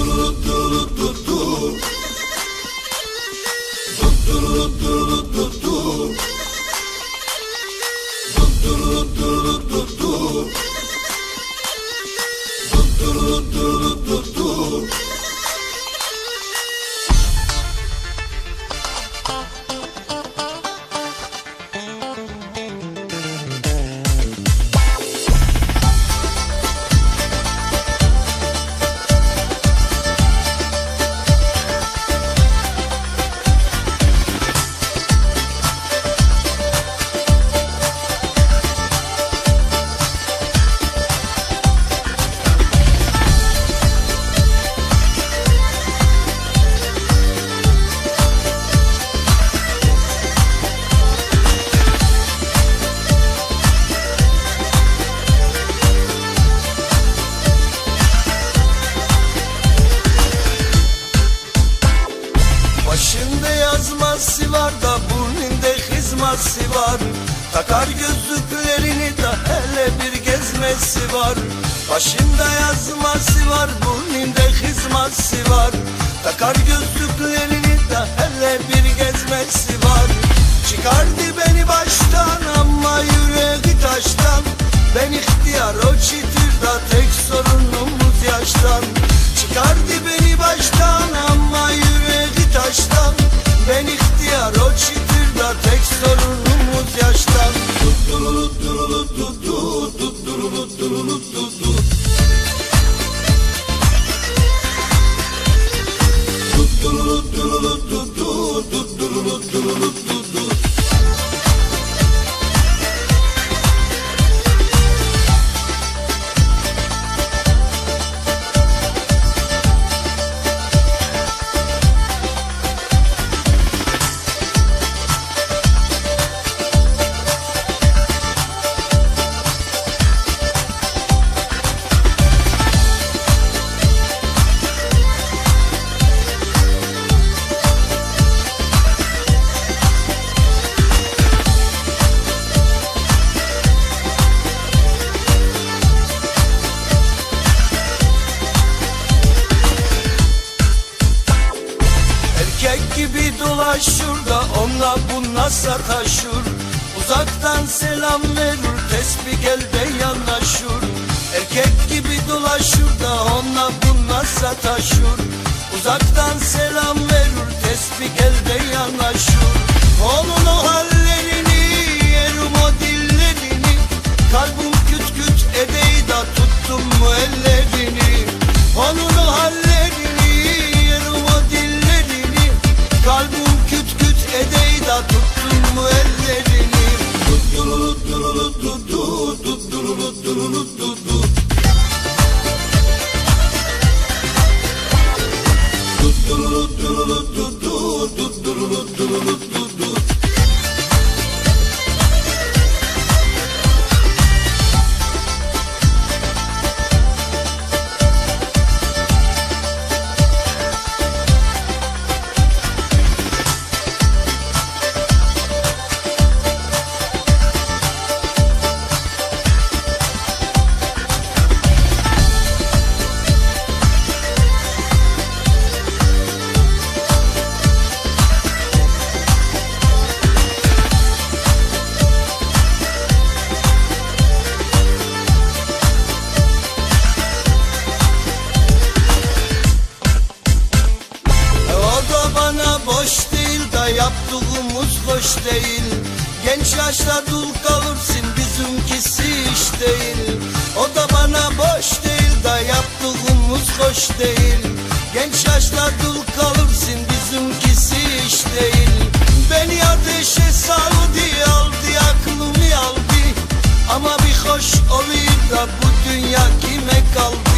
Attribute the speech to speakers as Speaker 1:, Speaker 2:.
Speaker 1: Başında da burnunda hizması var. Takar gözlüklerini de hele bir gezmesi var. Başında yazması var burnunda hizması var. Takar gözlüklerini de hele bir turulu tuttu tutturulu turulu tuttu Tutturulu gibi dolaşır da onunla bununla sataşır Uzaktan selam verir tesbih gel de yanaşır. Erkek gibi dolaşır da onunla bununla sataşır Uzaktan selam verir tesbih gel tu hoş değil. Genç yaşta dul kalırsın bizimkisi iş değil. O da bana boş değil da yaptığımız hoş değil. Genç yaşta dul kalırsın bizimkisi iş değil. Beni ateşe saldı aldı aklımı aldı. Ama bir hoş oluyor da bu dünya kime kaldı